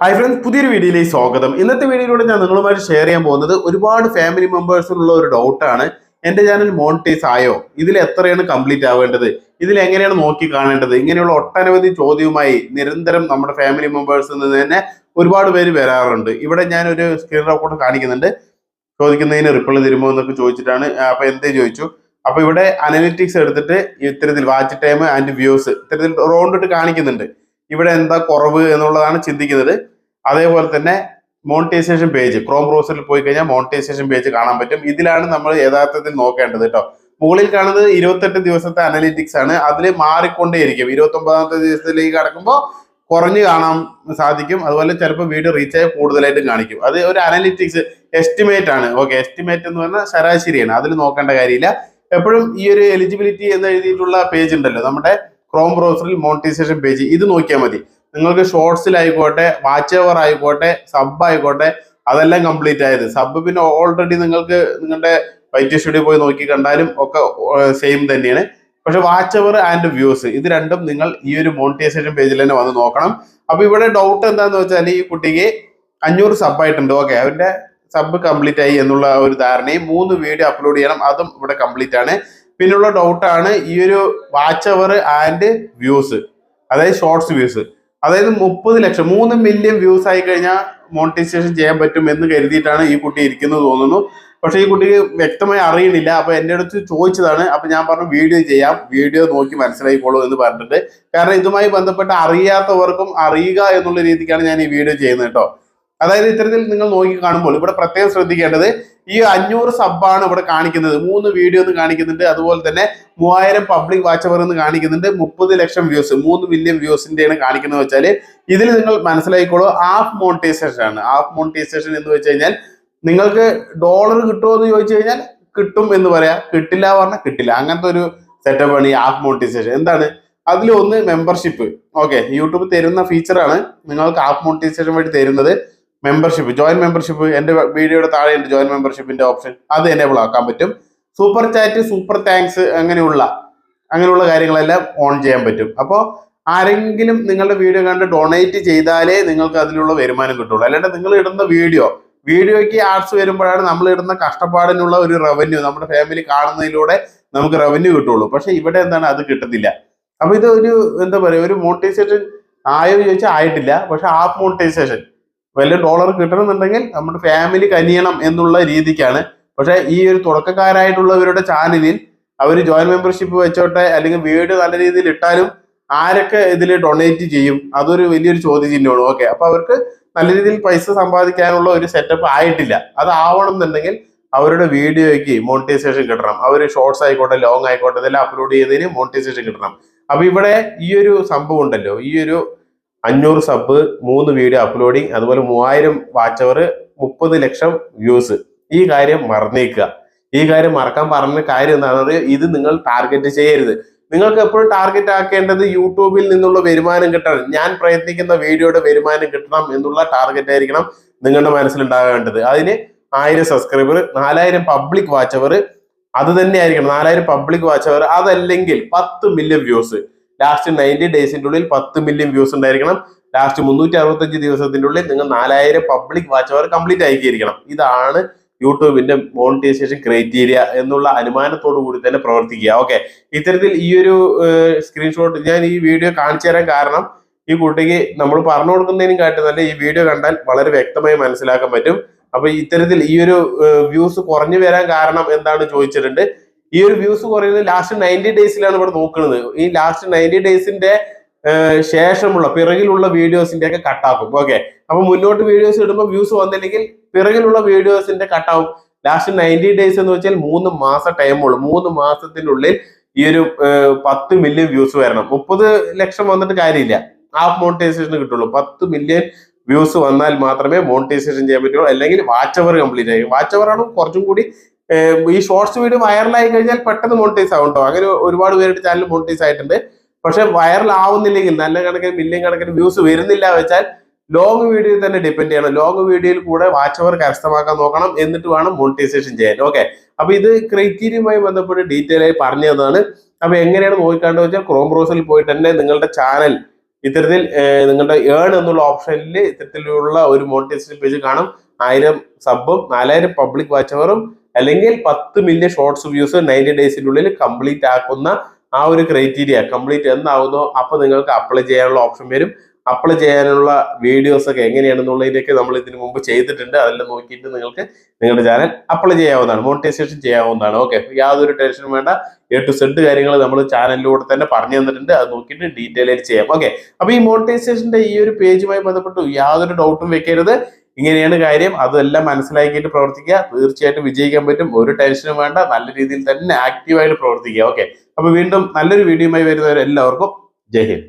Hi friends പുതിയൊരു വീഡിയോയിലേക്ക് സ്വാഗതം. ഇന്നത്തെ വീഡിയോയിലൂടെ ഞാൻ നിങ്ങളുമായിട്ട് ഷെയർ ചെയ്യാൻ പോകുന്നത് ഒരുപാട് ഫാമിലി മെമ്പേഴ്സിനുള്ള ഒരു ഡൗട്ടാണ് എന്റെ ചാനൽ മോണിറ്റൈസ് ആയോ? ഇതിൽ എത്രയാണ് കംപ്ലീറ്റ് ആവേണ്ടത്? ഇതിൽ എങ്ങനെയാണ് നോക്കി കാണേണ്ടത്? ഇങ്ങനെയുള്ള ഒട്ടനവധി ചോദ്യവുമായി നിരന്തരം നമ്മുടെ ഫാമിലി മെമ്പേഴ്സിൽ നിന്ന് തന്നെ ഒരുപാട് പേര് വരാറുണ്ട്. ഇവിടെ ഞാൻ ഒരു സ്ക്രീൻ റെക്കോർഡ് കാണിക്കുന്നുണ്ട്. ചോദിക്കുന്നതിന് റിപ്ലൈ തരുമോ എന്നൊക്കെ ചോദിച്ചിട്ടാണ് അപ്പോൾ അപ്പൊ എന്തേ ചോദിച്ചു? അപ്പൊ ഇവിടെ അനലിറ്റിക്സ് എടുത്തിട്ട് ഇത്തരത്തിൽ വാച്ച് ടൈം ആൻഡ് വ്യൂസ് ഇത്തരത്തിൽ റൗണ്ട് ഇട്ട് കാണിക്കുന്നുണ്ട്. ഇവിടെ എന്താ കുറവ് എന്നുള്ളതാണ് ചിന്തിക്കുന്നത്. അതേപോലെ തന്നെ മോണിറ്റൈസേഷൻ പേജ് ക്രോം ബ്രൗസറിൽ പോയി കഴിഞ്ഞാൽ മോണിറ്റൈസേഷൻ പേജ് കാണാൻ പറ്റും. ഇതിലാണ് നമ്മൾ യഥാർത്ഥത്തിൽ നോക്കേണ്ടത് കേട്ടോ. മുകളിൽ കാണുന്നത് ഇരുപത്തെട്ട് ദിവസത്തെ അനലിറ്റിക്സ് ആണ്. അതിൽ മാറിക്കൊണ്ടേയിരിക്കും. ഇരുപത്തി ഒമ്പതാമത്തെ ദിവസത്തിലേക്ക് കടക്കുമ്പോൾ കുറഞ്ഞു കാണാൻ സാധിക്കും. അതുപോലെ ചിലപ്പോൾ വീഡിയോ റീച്ച് ആയി കൂടുതലായിട്ടും കാണിക്കും. അത് ഒരു അനലിറ്റിക്സ് എസ്റ്റിമേറ്റ് ആണ്. ഓക്കെ എസ്റ്റിമേറ്റ് എന്ന് പറഞ്ഞാൽ ശരാശരിയാണ്. അതിൽ നോക്കേണ്ട കാര്യമില്ല. എപ്പോഴും ഈ ഒരു എലിജിബിലിറ്റി എന്ന് എഴുതിയിട്ടുള്ള പേജ് ഉണ്ടല്ലോ. നമ്മുടെ ക്രോം ബ്രൗസറിൽ മോണിറ്റൈസേഷൻ പേജ് ഇത് നോക്കിയാൽ മതി. നിങ്ങൾക്ക് ഷോർട്സിലായിക്കോട്ടെ വാച്ച് ഓവർ ആയിക്കോട്ടെ സബ് ആയിക്കോട്ടെ അതെല്ലാം കംപ്ലീറ്റ് ആയത്. സബ് പിന്നെ ഓൾറെഡി നിങ്ങൾക്ക് നിങ്ങളുടെ വൈറ്റ് സ്റ്റുഡിയോ പോയി നോക്കി കണ്ടാലും ഒക്കെ സെയിം തന്നെയാണ്. പക്ഷെ വാച്ച് അവർ ആൻഡ് വ്യൂസ് ഇത് രണ്ടും നിങ്ങൾ ഈ ഒരു മോണിറ്റൈസേഷൻ പേജിൽ തന്നെ വന്ന് നോക്കണം. അപ്പൊ ഇവിടെ ഡൗട്ട് എന്താന്ന് വെച്ചാൽ ഈ കുട്ടിക്ക് അഞ്ഞൂറ് സബ് ആയിട്ടുണ്ട്. ഓക്കെ അവന്റെ സബ് കംപ്ലീറ്റ് ആയി എന്നുള്ള ഒരു ധാരണയും മൂന്ന് വീഡിയോ അപ്ലോഡ് ചെയ്യണം. അതും ഇവിടെ കംപ്ലീറ്റ് ആണ്. പിന്നുള്ള ഡൗട്ടാണ് ഈ ഒരു വാച്ച് അവർ ആൻഡ് വ്യൂസ് അതായത് ഷോർട്സ് വ്യൂസ് അതായത് മുപ്പത് ലക്ഷം മൂന്ന് മില്യൺ വ്യൂസ് ആയി കഴിഞ്ഞാൽ മോണിറ്റൈസേഷൻ ചെയ്യാൻ പറ്റും എന്ന് കരുതിയിട്ടാണ് ഈ കുട്ടി ഇരിക്കുന്നത് തോന്നുന്നു. പക്ഷേ ഈ കുട്ടിക്ക് വ്യക്തമായി അറിയണില്ല. അപ്പൊ എന്റെ അടുത്ത് ചോദിച്ചതാണ്. അപ്പൊ ഞാൻ പറഞ്ഞു വീഡിയോ ചെയ്യാം. വീഡിയോ നോക്കി മനസ്സിലായിക്കോളൂ എന്ന് പറഞ്ഞിട്ട്. കാരണം ഇതുമായി ബന്ധപ്പെട്ട് അറിയാത്തവർക്കും അറിയുക എന്നുള്ള രീതിക്കാണ് ഞാൻ ഈ വീഡിയോ ചെയ്യുന്നത് കേട്ടോ. അതായത് ഇത്തരത്തിൽ നിങ്ങൾ നോക്കി കാണുമ്പോൾ ഇവിടെ പ്രത്യേകം ശ്രദ്ധിക്കേണ്ടത് ഈ അഞ്ഞൂറ് സബ്ബാണ് ഇവിടെ കാണിക്കുന്നത്. മൂന്ന് വീഡിയോ എന്ന് കാണിക്കുന്നുണ്ട്. അതുപോലെ തന്നെ മൂവായിരം പബ്ലിക് വാച്ചവർ എന്ന് കാണിക്കുന്നുണ്ട്. മുപ്പത് ലക്ഷം വ്യൂസ് മൂന്ന് മില്യൺ വ്യൂസിന്റെയാണ് കാണിക്കുന്നത് വെച്ചാൽ ഇതിൽ നിങ്ങൾ മനസ്സിലാക്കിക്കോളൂ. ഹാഫ് മോണിറ്റൈസേഷൻ ആണ്. ഹാഫ് മോണിറ്റൈസേഷൻ എന്ന് വെച്ച് കഴിഞ്ഞാൽ നിങ്ങൾക്ക് ഡോളർ കിട്ടുമോ എന്ന് ചോദിച്ചു കഴിഞ്ഞാൽ കിട്ടും എന്ന് പറയാം. കിട്ടില്ല പറഞ്ഞാൽ കിട്ടില്ല. അങ്ങനത്തെ ഒരു ആണ് ഈ ആപ്പ് മോണിറ്റൈസേഷൻ എന്താണ്? അതിൽ ഒന്ന് മെമ്പർഷിപ്പ് ഓക്കെ യൂട്യൂബ് തരുന്ന ഫീച്ചറാണ് നിങ്ങൾക്ക് ആപ്പ് മോണിറ്റൈസേഷൻ വേണ്ടി തരുന്നത്. മെമ്പർഷിപ്പ് ജോയിൻ മെമ്പർഷിപ്പ് എന്റെ വീഡിയോയുടെ താഴെ ഉണ്ട് ജോയിൻ മെമ്പർഷിപ്പിന്റെ ഓപ്ഷൻ അത് എനേബിൾ ആക്കാൻ പറ്റും. സൂപ്പർ ചാറ്റ് സൂപ്പർ താങ്ക്സ് അങ്ങനെയുള്ള അങ്ങനെയുള്ള കാര്യങ്ങളെല്ലാം ഓൺ ചെയ്യാൻ പറ്റും. അപ്പോൾ ആരെങ്കിലും നിങ്ങളുടെ വീഡിയോ കണ്ട് ഡൊണേറ്റ് ചെയ്താലേ നിങ്ങൾക്ക് അതിലുള്ള വരുമാനം കിട്ടുള്ളൂ. അല്ലാണ്ട് നിങ്ങൾ ഇടുന്ന വീഡിയോ വീഡിയോയ്ക്ക് ആർട്സ് വരുമ്പോഴാണ് നമ്മൾ ഇടുന്ന കഷ്ടപ്പാടിനുള്ള ഒരു റവന്യൂ നമ്മുടെ ഫാമിലി കാണുന്നതിലൂടെ നമുക്ക് റവന്യൂ കിട്ടുള്ളൂ. പക്ഷെ ഇവിടെ എന്താണ് അത് കിട്ടുന്നില്ല. അപ്പൊ ഇത് ഒരു എന്താ പറയുക ഒരു മോണിറ്റൈസേഷൻ ആയോ ചോദിച്ചാൽ ആയിട്ടില്ല. പക്ഷെ ആപ്പ് മോണിറ്റൈസേഷൻ വലിയ ഡോളർ കിട്ടണമെന്നുണ്ടെങ്കിൽ നമ്മുടെ ഫാമിലി കനിയണം എന്നുള്ള രീതിക്കാണ്. പക്ഷേ ഈ ഒരു തുടക്കക്കാരായിട്ടുള്ളവരുടെ ചാനലിൽ അവർ ജോയിൻ മെമ്പർഷിപ്പ് വെച്ചോട്ടെ അല്ലെങ്കിൽ വീഡിയോ നല്ല രീതിയിൽ ഇട്ടാലും ആരൊക്കെ ഇതിൽ ഡൊണേറ്റ് ചെയ്യും? അതൊരു വലിയൊരു ചോദ്യചിഹ്നമാണ്. ഓക്കെ അപ്പൊ അവർക്ക് നല്ല രീതിയിൽ പൈസ സമ്പാദിക്കാനുള്ള ഒരു സെറ്റപ്പ് ആയിട്ടില്ല. അത് എന്നുണ്ടെങ്കിൽ അവരുടെ വീഡിയോയ്ക്ക് മോണിറ്റൈസേഷൻ കിട്ടണം. അവർ ഷോർട്സ് ആയിക്കോട്ടെ ലോങ് ആയിക്കോട്ടെ ഇതെല്ലാം അപ്ലോഡ് ചെയ്തതിന് മോണിറ്റൈസേഷൻ കിട്ടണം. അപ്പൊ ഇവിടെ ഈ ഒരു സംഭവം ഉണ്ടല്ലോ. ഈ ഒരു അഞ്ഞൂറ് സബ് മൂന്ന് വീഡിയോ അപ്ലോഡിങ് അതുപോലെ മൂവായിരം വാച്ച് അവർ മുപ്പത് ലക്ഷം വ്യൂസ് ഈ കാര്യം മറന്നേക്കുക. ഈ കാര്യം മറക്കാൻ പറഞ്ഞ കാര്യം എന്താണെന്നത് ഇത് നിങ്ങൾ ടാർഗറ്റ് ചെയ്യരുത്. നിങ്ങൾക്ക് എപ്പോഴും ടാർഗറ്റ് ആക്കേണ്ടത് യൂട്യൂബിൽ നിന്നുള്ള വരുമാനം കിട്ടണം. ഞാൻ പ്രയത്നിക്കുന്ന വീഡിയോയുടെ വരുമാനം കിട്ടണം എന്നുള്ള ടാർഗറ്റ് ആയിരിക്കണം നിങ്ങളുടെ മനസ്സിലുണ്ടാകേണ്ടത്. അതിന് ആയിരം സബ്സ്ക്രൈബർ നാലായിരം പബ്ലിക് വാച്ച് അവർ അത് തന്നെ ആയിരിക്കണം. നാലായിരം പബ്ലിക് വാച്ച് അവർ അതല്ലെങ്കിൽ പത്ത് മില്യൺ വ്യൂസ് ലാസ്റ്റ് നയന്റി ഡേയ്സിന്റെ ഉള്ളിൽ പത്ത് മില്യൺ വ്യൂസ് ഉണ്ടായിരിക്കണം. ലാസ്റ്റ് മുന്നൂറ്റി അറുപത്തഞ്ച് ദിവസത്തിന്റെ ഉള്ളിൽ നിങ്ങൾ നാലായിരം പബ്ലിക് വാച്ച് അവർ കംപ്ലീറ്റ് ആക്കിയിരിക്കണം. ഇതാണ് യൂട്യൂബിന്റെ മോണിറ്റൈസേഷൻ ക്രൈറ്റീരിയ എന്നുള്ള അനുമാനത്തോടു കൂടി തന്നെ പ്രവർത്തിക്കുക. ഓക്കെ ഇത്തരത്തിൽ ഈ ഒരു സ്ക്രീൻഷോട്ട് ഞാൻ ഈ വീഡിയോ കാണിച്ചു തരാൻ കാരണം ഈ കുട്ടിക്ക് നമ്മൾ പറഞ്ഞു കൊടുക്കുന്നതിനും കാട്ടി നല്ല ഈ വീഡിയോ കണ്ടാൽ വളരെ വ്യക്തമായി മനസ്സിലാക്കാൻ പറ്റും. അപ്പൊ ഇത്തരത്തിൽ ഈ ഒരു വ്യൂസ് കുറഞ്ഞു വരാൻ കാരണം എന്താണ് ചോദിച്ചിട്ടുണ്ട്? ഈ ഒരു വ്യൂസ് കുറയുന്നത് ലാസ്റ്റ് നയന്റി ഡേയ്സിലാണ് ഇവിടെ നോക്കുന്നത്. ഈ ലാസ്റ്റ് നയന്റി ഡേയ്സിന്റെ ശേഷമുള്ള പിറകിലുള്ള വീഡിയോസിന്റെ ഒക്കെ കട്ടാക്കും ഓക്കെ അപ്പൊ മുന്നോട്ട് വീഡിയോസ് ഇടുമ്പോൾ വ്യൂസ് വന്നില്ലെങ്കിൽ പിറകിലുള്ള വീഡിയോസിന്റെ കട്ടാവും ലാസ്റ്റ് നയന്റി ഡേയ്സ് എന്ന് വെച്ചാൽ മൂന്ന് മാസം ടൈമുള്ളൂ മൂന്ന് മാസത്തിനുള്ളിൽ ഈ ഒരു പത്ത് മില്യൺ വ്യൂസ് വരണം. മുപ്പത് ലക്ഷം വന്നിട്ട് കാര്യമില്ല. ആ മോണിറ്റൈസേഷൻ കിട്ടുള്ളൂ. പത്ത് മില്യൺ വ്യൂസ് വന്നാൽ മാത്രമേ മോണിറ്റൈസേഷൻ ചെയ്യാൻ പറ്റുള്ളൂ. അല്ലെങ്കിൽ വാച്ച് അവർ കംപ്ലീറ്റ് ആയി. വാച്ച് അവർ ആണ് കുറച്ചും കൂടി ഈ ഷോർട്സ് വീഡിയോ വൈറലായി കഴിഞ്ഞാൽ പെട്ടെന്ന് മോണിറ്റൈസ് ആവും കേട്ടോ അങ്ങനെ ഒരുപാട് പേരുടെ ചാനൽ മോണിറ്റൈസ് ആയിട്ടുണ്ട്. പക്ഷെ വൈറൽ ആവുന്നില്ലെങ്കിൽ നല്ല കണക്കിന് മില്യൺ കണക്കിന് വ്യൂസ് വരുന്നില്ല വെച്ചാൽ ലോങ് വീഡിയോയിൽ തന്നെ ഡിപ്പെൻഡ് ചെയ്യണം. ലോങ് വീഡിയോയിൽ കൂടെ വാച്ച് അവർ കരസ്ഥമാക്കാൻ നോക്കണം എന്നിട്ട് വേണം മോണിറ്റൈസേഷൻ ചെയ്യാൻ. ഓക്കെ അപ്പൊ ഇത് ക്രൈറ്റീരിയയുമായി ബന്ധപ്പെട്ട് ഡീറ്റെയിൽ ആയി പറഞ്ഞു തന്നതാണ്. അപ്പൊ എങ്ങനെയാണ് നോക്കിക്കാണ്ട് വെച്ചാൽ ക്രോം ബ്രൗസറിൽ പോയിട്ട് തന്നെ നിങ്ങളുടെ ചാനൽ ഇത്തരത്തിൽ നിങ്ങളുടെ ഏൺ എന്നുള്ള ഓപ്ഷനിൽ ഇത്തരത്തിലുള്ള ഒരു മോണിറ്റൈസേഷൻ പേജ് കാണും. ആയിരം സബും നാലായിരം പബ്ലിക് വാച്ച് അവറും അല്ലെങ്കിൽ പത്ത് മില്യൺ ഷോർട്സ് വ്യൂസ് നയന്റി ഡേയ്സിനുള്ളിൽ കംപ്ലീറ്റ് ആക്കുന്ന ആ ഒരു ക്രൈറ്റീരിയ കംപ്ലീറ്റ് എന്താകുന്നോ അപ്പൊ നിങ്ങൾക്ക് അപ്ലൈ ചെയ്യാനുള്ള ഓപ്ഷൻ വരും. അപ്ലൈ ചെയ്യാനുള്ള വീഡിയോസ് ഒക്കെ എങ്ങനെയാണെന്നുള്ളതിനൊക്കെ നമ്മൾ ഇതിനു മുമ്പ് ചെയ്തിട്ടുണ്ട്. അതെല്ലാം നോക്കിയിട്ട് നിങ്ങൾക്ക് നിങ്ങളുടെ ചാനൽ അപ്ലൈ ചെയ്യാവുന്നതാണ്. മോണിറ്റൈസേഷൻ ചെയ്യാവുന്നതാണ്. ഓക്കെ യാതൊരു ടെൻഷനും വേണ്ട. എ ടു സെഡ് കാര്യങ്ങൾ നമ്മൾ ചാനലിലൂടെ തന്നെ പറഞ്ഞു തന്നിട്ടുണ്ട്. അത് നോക്കിയിട്ട് ഡീറ്റെയിൽ ആയിട്ട് ചെയ്യാം. ഓക്കെ അപ്പോൾ ഈ മോണിറ്റൈസേഷന്റെ ഈ ഒരു പേജുമായി ബന്ധപ്പെട്ട് യാതൊരു ഡൗട്ടും വെക്കരുത്. ഇങ്ങനെയാണ് കാര്യം. അതെല്ലാം മനസ്സിലാക്കിയിട്ട് പ്രവർത്തിക്കുക. തീർച്ചയായിട്ടും വിജയിക്കാൻ പറ്റും. ഒരു ടെൻഷനും വേണ്ട. നല്ല രീതിയിൽ തന്നെ ആക്റ്റീവായിട്ട് പ്രവർത്തിക്കുക. ഓക്കെ അപ്പൊ വീണ്ടും നല്ലൊരു വീഡിയോയുമായി വരുന്നവരെല്ലാവർക്കും ജയ് ഹിന്ദ്.